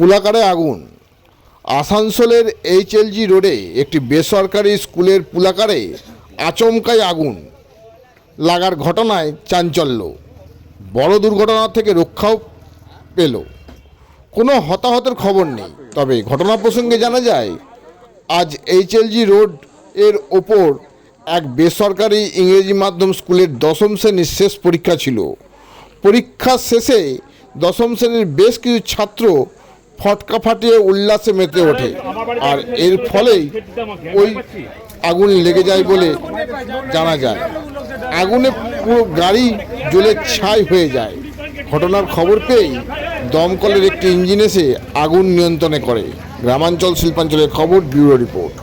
পুলাকারে আগুন। আসানসোলের এইচএলজি রোডে একটি বেসরকারি স্কুলের পুলাকারে আচমকাই আগুন লাগার ঘটনায় চাঞ্চল্য। বড় দুর্ঘটনা থেকে রক্ষাও পেল। কোনো হতাহতের খবর নেই। তবে ঘটনা প্রসঙ্গে জানা যায়, আজ এইচএলজি রোডের ওপর এক বেসরকারি ইংরেজি মাধ্যম স্কুলের দশম শ্রেণির শেষ পরীক্ষা ছিল। পরীক্ষা শেষে দশম শ্রেণির বেশ কিছু ছাত্র ফটকা ফাটিয়ে উল্লাসে মেতে ওঠে আর এর ফলেই ওই আগুন লেগে যায় বলে জানা যায় আগুনে পুরো গাড়ি জ্বলে ছাই হয়ে যায় ঘটনার খবর পেয়েই দমকলের একটি ইঞ্জিন এসে আগুন নিয়ন্ত্রণে করে গ্রামাঞ্চল শিল্পাঞ্চলের খবর ব্যুরো রিপোর্ট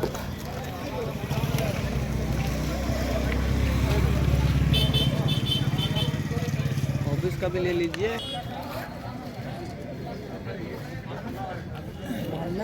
ऑफिस का भी ले लीजिए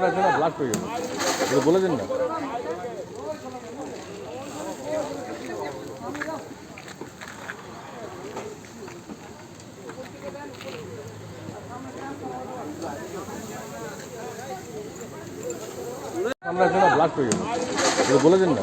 আমরা জন্য ব্লাড পেয়ে গেল বলে দিন না। আমরা জন্য ব্লাড পেয়ে গেল বলে দিন না।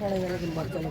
ಕಾಣೆಯಲ್ಲ ನಿಮ್ಮ ಬರಕಲೆ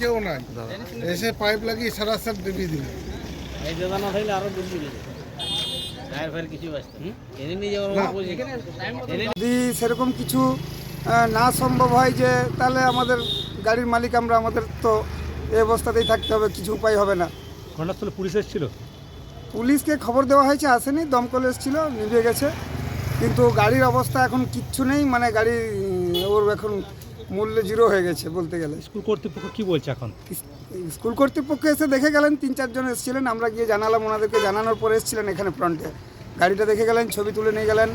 কেউ নাই। এসে পাইপ লাগিয়ে সারা সার ডুবিয়ে দিল এই দাদা না। থাকলে আরও যদি সেরকম কিছু না সম্ভব হয় যে তাহলে আমাদের গাড়ির মালিক আমরা আমাদের তো এই অবস্থাতেই থাকতে হবে কিছু উপায় হবে না। ঘটনাস্থলে পুলিশ এসেছিল? পুলিশকে খবর দেওয়া হয়েছে আসেনি দমকল এসেছিল নিভে গেছে। কিন্তু গাড়ির অবস্থা এখন কিচ্ছু নেই মানে গাড়ি ওর এখন মূল্য জিরো হয়ে গেছে বলতে গেলে। স্কুল কর্তৃপক্ষ কি বলছে এখন? স্কুল কর্তৃপক্ষ এসে দেখে গেলেন তিন চারজন এসেছিলেন আমরা গিয়ে জানালাম ওনাদেরকে জানানোর পরে এসেছিলেন এখানে ফ্রন্টে। গাড়িটা দেখে গেলেন ছবি তুলে নিয়ে গেলেন।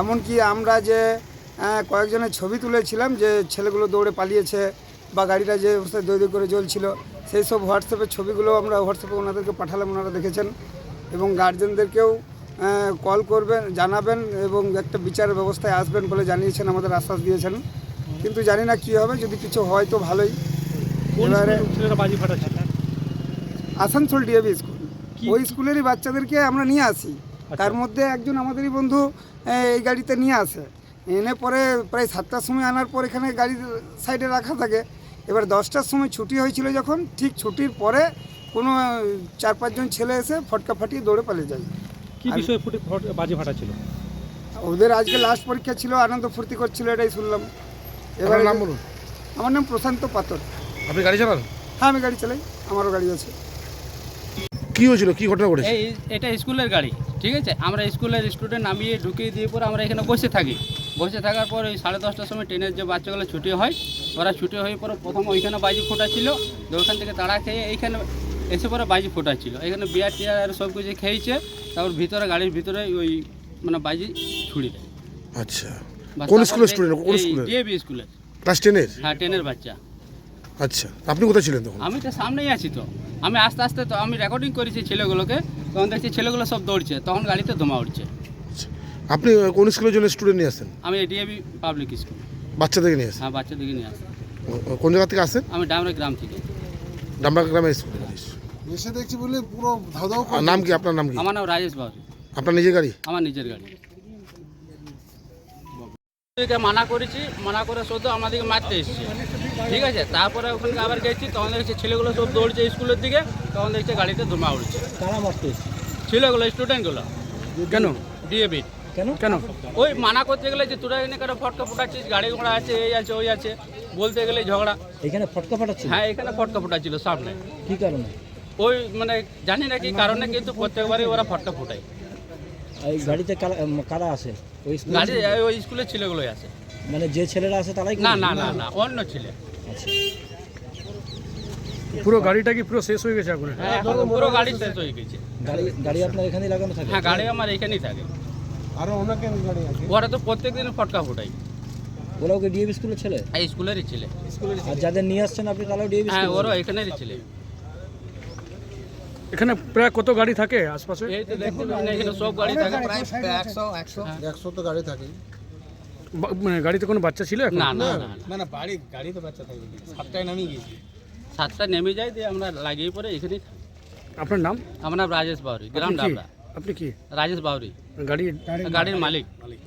এমনকি আমরা যে কয়েকজনের ছবি তুলেছিলাম যে ছেলেগুলো দৌড়ে পালিয়েছে বা গাড়িটা যে অবস্থায় দৈ করে জ্বলছিল সেই সব হোয়াটসঅ্যাপের ছবিগুলো আমরা হোয়াটসঅ্যাপে ওনাদেরকে পাঠালাম ওনারা দেখেছেন। এবং গার্জেনদেরকেও কল করবেন জানাবেন এবং একটা বিচার ব্যবস্থায় আসবেন বলে জানিয়েছেন আমাদের আশ্বাস দিয়েছেন। কিন্তু জানি না কী হবে যদি কিছু হয় তো ভালোই। এবারে আসানসোল ডিএবি স্কুল ওই স্কুলেরই বাচ্চাদেরকে আমরা নিয়ে আসি। তার মধ্যে একজন আমাদেরই বন্ধু এই গাড়িতে নিয়ে আসে। এনে পরে প্রায় সাতটার সময় আনার পর এখানে গাড়ির সাইডে রাখা থাকে। এবার দশটার সময় ছুটি হয়েছিল যখন ঠিক ছুটির পরে কোনো চার পাঁচজন ছেলে এসে ফটকা ফাটিয়ে দৌড়ে পালিয়ে যায়। কি বিষয়ে ফুটে ফট- বাজি ফাটাচ্ছিল ওদের আজকে লাস্ট পরীক্ষা ছিল আনন্দ ফুর্তি করছিল এটাই শুনলাম। এবার নাম বলুন। আমার নাম প্রশান্ত পাতর আপনি গাড়ি চালান? হ্যাঁ আমি গাড়ি চালাই আমারও গাড়ি আছে। কি হয়েছিল? কি ঘটনা ঘটেছে? এই এটা স্কুলের গাড়ি ঠিক আছে? আমরা স্কুলের স্টুডেন্ট নামিয়ে ঢুকিয়ে দিয়ে পরে আমরা এখানে বসে থাকি। বসে থাকার পর ওই সাড়ে দশটার সময় ট্রেনের যে বাচ্চাগুলো ছুটি হয় ওরা ছুটি হয়ে পরে প্রথম ওইখানে বাজি ফোটা ছিল ওইখান থেকে তাড়া খেয়ে এইখানে এসে পরে বাজি ফোটা ছিল এখানে বিয়ার টিয়ার আর সব কিছু খেয়েছে তারপর ভিতরে গাড়ির ভিতরে ওই মানে বাজি ছুড়ি দেয়। আচ্ছা। কোন স্কুলের স্টুডেন্ট কোন স্কুলের? ডিএবি স্কুলের। ক্লাস টেনের? হ্যাঁ টেনের বাচ্চা। আচ্ছা আপনি কোথায় ছিলেন তখন? আমি তো সামনেই আছি তো। আমি আস্তে আস্তে তো আমি রেকর্ডিং করেছি ছেলেগুলোকে তখন দেখছি ছেলেগুলো সব দৌড়ছে তখন গাড়িতে ধোঁয়া উঠছে। আপনি কোন স্কুলের জন্য স্টুডেন্ট নিয়ে আসেন? আমি ডিএবি পাবলিক স্কুল বাচ্চাদেরকে নিয়ে আসেন? হ্যাঁ বাচ্চাদেরকে নিয়ে আসি। ও- কোন জায়গা থেকে আসেন? আমি ডামরা গ্রাম থেকে। ডামরা গ্রামের স্কুলে এসে দেখছি বলে পুরো ধাও ধাও আর নাম কি? আপনার নাম কি? আমার নাম রাজেশ বাবু। আপনার নিজের গাড়ি? আমার নিজের গাড়ি। একে মানা করেছি মানা করে শুধু আমাদেরকে মারতে এসছে। ঠিক আছে? তারপরে ওখানে আবার গেছি তখন দেখছি ছেলেগুলো সব দৌড়ছে স্কুলের দিকে তখন দেখছি গাড়িতে ধোঁয়া উঠছে কারা মারতে এসছে? ছেলেগুলো স্টুডেন্টগুলো কেন? ডিএবি কেন? কেন? ওই মানা করতে গেলে যে তোরা এখানে কেন ফটকা ফুটাচ্ছিস? গাড়ি ঘোড়া আছে এই আছে ওই আছে। বলতে গেলে ঝগড়া। এখানে ফটকা ফাটাচ্ছে হ্যাঁ এখানে ফটকা ফুটাচ্ছিল সামনে। কি কারণে? ওই মানে জানি না কি কারণে কিন্তু প্রত্যেকবারই ওরা ফটকা ফুটায়। এই গাড়িতে কারা কারা আছে? ওই স্কুল গাড়ি ওই স্কুলের ছেলেগুলোই আছে। মানে যে ছেলেরা আছে তারাই না না না? না অন্য ছেলে। আচ্ছা। পুরো গাড়িটা কি পুরো শেষ হয়ে গেছে আগুনে হ্যাঁ এখন পুরো গাড়ি শেষ হয়ে গেছে। গাড়ি গাড়ি আপনার এখানেই লাগানো থাকে? হ্যাঁ গাড়ি আমার এখানেই থাকে। আরও অনেকে গাড়ি আছে। ওরা তো প্রত্যেক দিন ফটকা ফুটাই ওরাও কি ডিএবি স্কুলের ছেলে? এই স্কুলেরই ছেলে। আর যাদের নিয়ে আসছেন আপনি তারাও ডিএবি হ্যাঁ স্কুল ওরা এখানেরই ছেলে। এখানে প্রায় কত গাড়ি থাকে আশপাশে? এই তো পাচ্ছেন এখানে সব গাড়ি থাকে। প্রায় একশো তো গাড়ি থাকে। মানে গাড়িতে কোনো বাচ্চা ছিল এখন? না না না না। না। না বাড়ি গাড়ি তো বাচ্চা থাকবে সাতটায় নামিয়ে গেছি সাতটা নেমে যায় দিয়ে আমরা লাগিয়ে পরে এখানেই থাকি। আপনার নাম? আমার নাম রাজেশ বাউরি গ্রাম আপনি কি? ডাবরা আপনি কি? রাজেশ বাউরি। গাড়ি? গাড়ির মালিক মালিক।